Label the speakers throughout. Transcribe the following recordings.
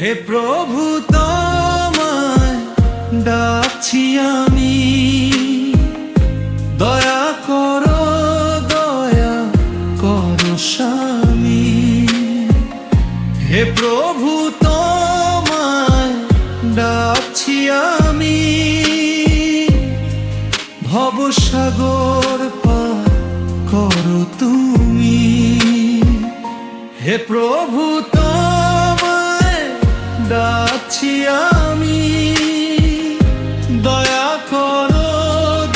Speaker 1: হে প্রভু তোমায় ডাকছি আমি। দয়া করো দয়া করো স্বামী। হে প্রভু তোমায় ডাকছি আমি। ভবসাগর পার করো তুমি। হে প্রভু ডাকছি আমি। দয়া করো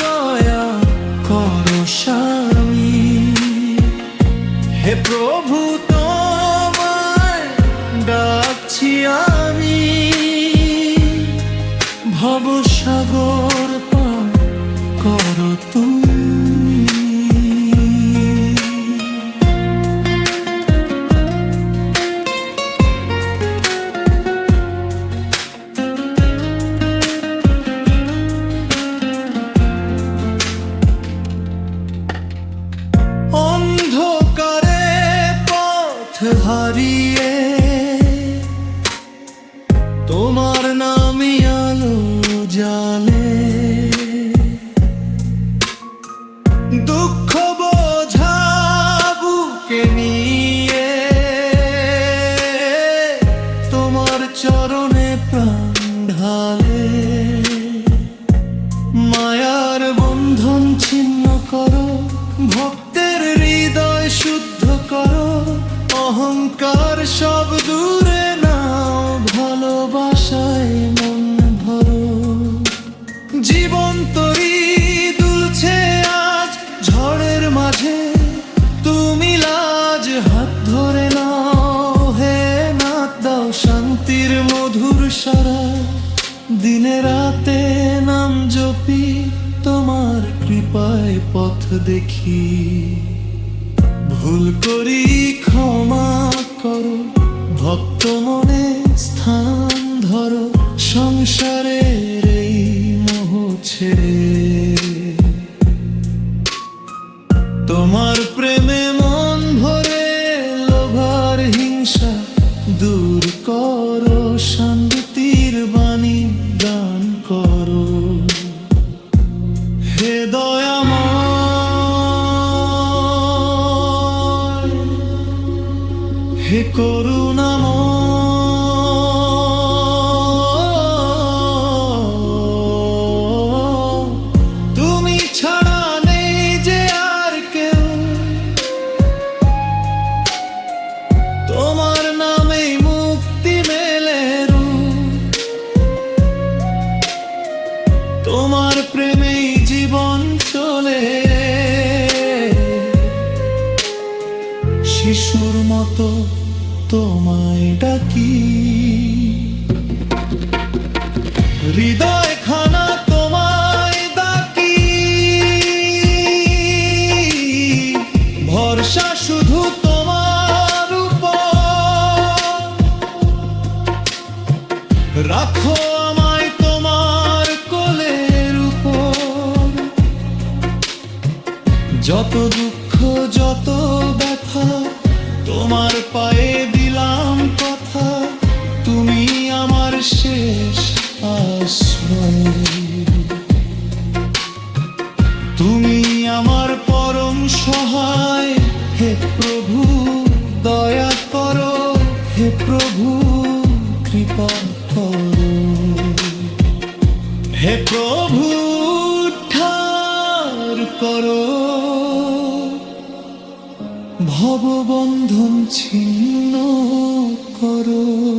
Speaker 1: দয়া করো স্বামী। হে প্রভু তোমায় ডাকছি আমি। ভবসাগর হারিয়ে তোমার নামই আলো জালে দুঃখ বোঝা বুকে নিয়ে তোমার চরণে সারা দিনে রাতে নাম জপি, তোমার কৃপায় পথ দেখি। ভুল করি, ক্ষমা করো, ভক্ত মনে স্থান ধরো, সংসারের এই মোহ ছেড়ে। তোমার প্রেমে মন ভরে, লোভার হিংসা দূর করো শান্তির হে করুণাময়। তুমি ছাড়া নেই যে আর কেউ। তোমার নামে মুক্তি মেলে তোমার প্রেমেই জীবন চলে। শিশুর মতো তোমায় ডাকি। হৃদয় খানা তোমায় ডাকি। ভরসা শুধু তোমার রাখো আমায় তোমার কোলের উপর। যত দুঃখ সহায়। হে প্রভু, দয়া করো। হে প্রভু, কৃপা করো। হে প্রভু ঠার করো। ভববন্ধন ছিন্ন করো।